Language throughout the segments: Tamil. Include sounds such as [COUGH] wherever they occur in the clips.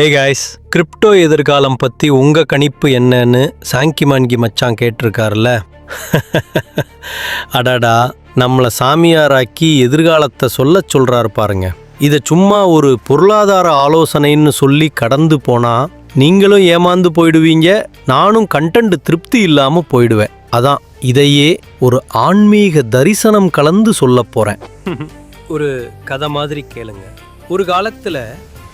ஏய் காய்ஸ் கிரிப்டோ எதிர்காலம் பற்றி உங்கள் கணிப்பு என்னன்னு சாங்கி மான்கி மச்சான் கேட்டிருக்காருல்ல? [LAUGHS] அடாடா நம்மளை சாமியாராக்கி எதிர்காலத்தை சொல்ல சொல்கிறாரு பாருங்க. இதை சும்மா ஒரு பொருளாதார ஆலோசனைன்னு சொல்லி கடந்து போனால் நீங்களும் ஏமாந்து போயிடுவீங்க நானும் கண்டென்ட் திருப்தி இல்லாமல் போயிடுவேன். அதான் இதையே ஒரு ஆன்மீக தரிசனம் கலந்து சொல்ல போகிறேன் [LAUGHS] ஒரு கதை மாதிரி கேளுங்க. ஒரு காலத்தில்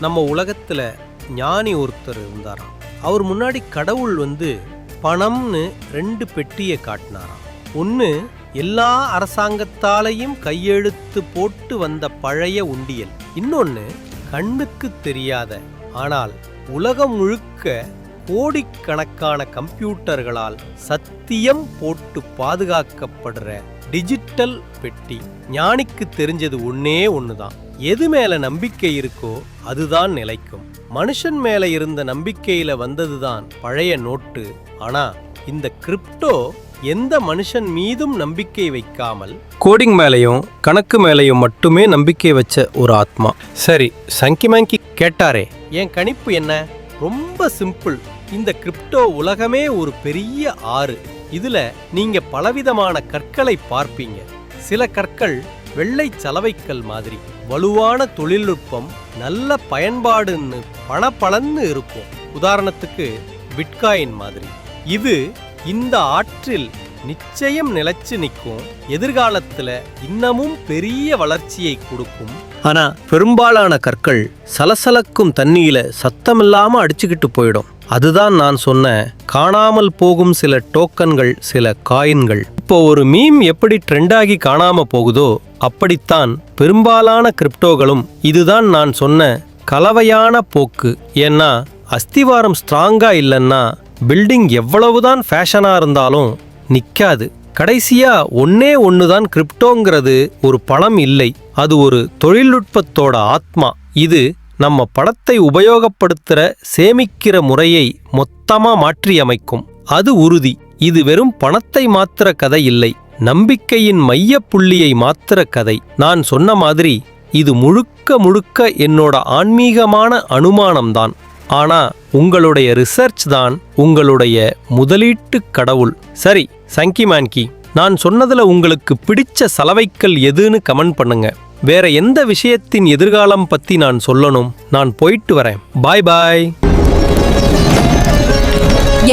நம்ம உலகத்தில் ஞானி ஒருத்தர் இருந்தாராம். அவர் முன்னாடி கடவுள் வந்து பணம்னு ரெண்டு பெட்டியை காட்டினாராம். ஒன்று எல்லா அரசாங்கத்தாலையும் கையெழுத்து போட்டு வந்த பழைய உண்டியல். இன்னொன்று கண்ணுக்கு தெரியாத ஆனால் உலகம் முழுக்க கோடிக்கணக்கான கம்ப்யூட்டர்களால் சத்தியம் போட்டு பாதுகாக்கப்படுற டிஜிட்டல் பெட்டி. ஞானிக்கு தெரிஞ்சது ஒன்னே ஒண்ணுதான். எது மேல நம்பிக்கை இருக்கோ அதுதான் நிலைக்கும். மனுஷன் மேல இருந்த நம்பிக்கையில வந்ததுதான் பழைய நோட்டு. ஆனா இந்த கிரிப்டோ எந்த மனுஷன் மீதும் நம்பிக்கை வைக்காமல் கோடிங் மேலையும் கணக்கு மேலையும் மட்டுமே நம்பிக்கை வச்ச ஒரு ஆத்மா. சரி சங்கி மங்கி கேட்டாரே என் கணிப்பு என்ன? ரொம்ப சிம்பிள். இந்த கிரிப்டோ உலகமே ஒரு பெரிய ஆறு. இதுல நீங்க பலவிதமான கற்களை பார்ப்பீங்க. சில கற்கள் வெள்ளை சலவைக்கல் மாதிரி. வலுவான தொழில்நுட்பம் நல்ல பயன்பாடுன்னு பணப்பலன்னு இருக்கும். உதாரணத்துக்கு பிட்காயின் மாதிரி. இது இந்த ஆற்றில் நிச்சயம் நிலைச்சு நிற்கும். எதிர்காலத்துல இன்னமும் பெரிய வளர்ச்சியை கொடுக்கும். ஆனா பெரும்பாலான கற்கள் சலசலக்கும் தண்ணியில சத்தமில்லாம அடிச்சுக்கிட்டு போயிடும். அதுதான் நான் சொன்ன காணாமல் போகும் சில டோக்கன்கள் சில காயின்கள். இப்போ ஒரு மீம் எப்படி ட்ரெண்டாகி காணாம போகுதோ அப்படித்தான் பெரும்பாலான கிரிப்டோகளும் இதுதான் நான் சொன்ன கலவையான போக்கு. ஏன்னா அஸ்திவாரம் ஸ்ட்ராங்கா இல்லைன்னா பில்டிங் எவ்வளவுதான் ஃபேஷனாக இருந்தாலும் நிற்காது கடைசியாக ஒன்னே ஒன்று தான் கிரிப்டோங்கிறது ஒரு பணம் இல்லை. அது ஒரு தொழில்நுட்பத்தோட ஆத்மா. இது நம்ம பணத்தை உபயோகப்படுத்துகிற சேமிக்கிற முறையை மொத்தமாக மாற்றியமைக்கும். அது உறுதி. இது வெறும் பணத்தை மாத்திர கதை இல்லை. நம்பிக்கையின் மைய புள்ளியை மாத்திர கதை. நான் சொன்ன மாதிரி இது முழுக்க முழுக்க என்னோட ஆன்மீகமான அனுமானம்தான். ஆனா உங்களுடைய ரிசர்ச் தான் உங்களுடைய முதலீட்டு கடவுள். சரி சங்கி மான்கி நான் சொன்னதுல உங்களுக்கு பிடிச்ச சலவைக்கல் எதுன்னு கமெண்ட் பண்ணுங்க. வேற எந்த விஷயத்தின் எதிர்காலம் பத்தி நான் சொல்லணும்? நான் போயிட்டு வரேன். பாய் பாய்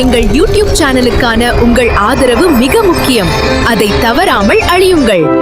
எங்கள் யூடியூப் சேனலுக்கான உங்கள் ஆதரவு மிக முக்கியம். அதை தவறாமல் அழியுங்கள்.